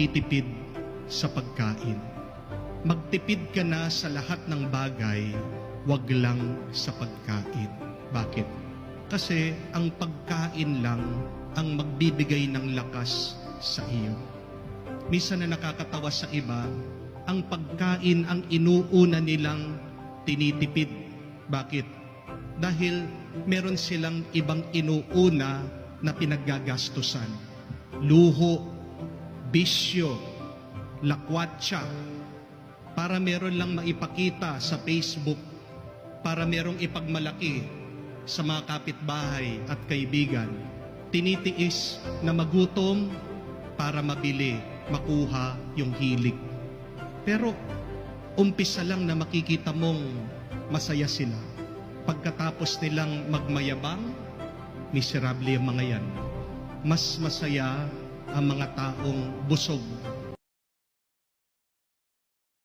nagtitipid sa pagkain. Magtipid ka na sa lahat ng bagay, wag lang sa pagkain. Bakit? Kasi ang pagkain lang ang magbibigay ng lakas sa iyo. Misa na nakakatawa sa iba, ang pagkain ang inuuna nilang tinitipid. Bakit? Dahil meron silang ibang inuuna na pinaggagastusan. Luho, bisyo, lakwatsa, para meron lang maipakita sa Facebook, para merong ipagmalaki sa mga kapitbahay at kaibigan. Tinitiis na magutom para mabili, makuha yung hilig. Pero umpisa lang na makikita mong masaya sila. Pagkatapos nilang magmayabang, miserable ang mga yan. Mas masaya ang mga taong busog